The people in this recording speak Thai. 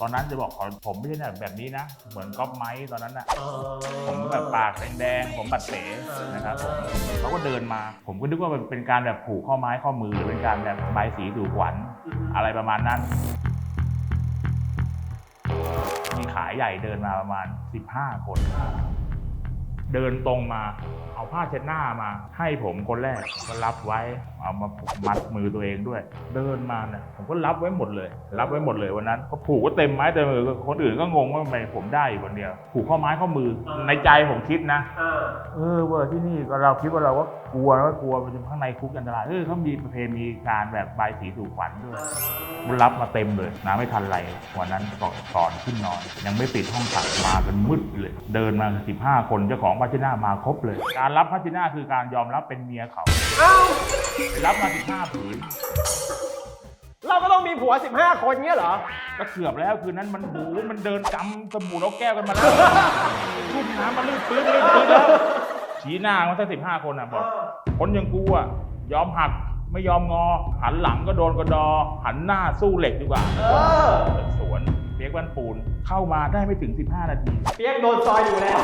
ตอนนั้นจะบอกเขาผมไม่ใช่แบบแบบนี้นะ เหมือนก๊อปไม้ตอนนั้นน่ะเออผมแบบปากแดงๆผมบัดเสนะครับผมเขาก็เดินมา ผมก็นึกว่ามันเป็นการแบบผูกข้อไม้ข้อมือหรือเป็นการแบบใบายสีสู่ขวัญอะไรประมาณนั้น มีขายใหญ่เดินมาประมาณ 15 คน เดินตรงมา เอาผ้าเช็ดหน้ามา ให้ผมคนแรกก็รับไว้ เอามามัดมือตัวเองด้วย เดินมาเนี่ยผมก็รับไว้หมดเลย รับไว้หมดเลยวันนั้นก็ผูกก็เต็มไม้เต็มมือคนอื่นก็งงว่าทำไมผมได้อยู่คนเดียว ผูกข้อไม้ข้อมือในใจผมคิดนะอ่าเออเวอร์ที่นี่ก็เราคิดว่าเราก็ กลัวว่ากลัวมันจะข้างในคุกอันตรายเออเขามีประเพณีการแบบใบายสีสู่ขวัญด้วยมันรับมาเต็มเลยน้ำไม่ทันไรวันนั้นก่อนก่อนขึ้นนอน ยังไม่ปิดห้องขังมากันมืดเลย เดินมาสิบห้าคนเจ้าของพัชนามาครบเลย การรับพัชนาคือการยอมรับเป็นเมียเขาเอ้าไปรับมาสิบห้าผืนเราก็ต้องมีผัว 15 คนเงี้ยเหรอ ก็เกือบแล้วคืนนั้นมันหูมันเดินกำสบู่นกแก้วกันมาแล้วลูกน้ำมันลื่นปื้นลื่นปื้นแล้ว ชี้หน้ามันตั้งสิบห้าคนอะบอกคนอย่างกูอะยอมหักไม่ยอมงอ หันหลังก็โดนกระดอ หันหน้าสู้เหล็กดีกว่าเออเดินสวนเปียกบ้านปูนเข้ามาได้ไม่ถึง 15 นาที เปียกโดนซอยอยู่แล้ว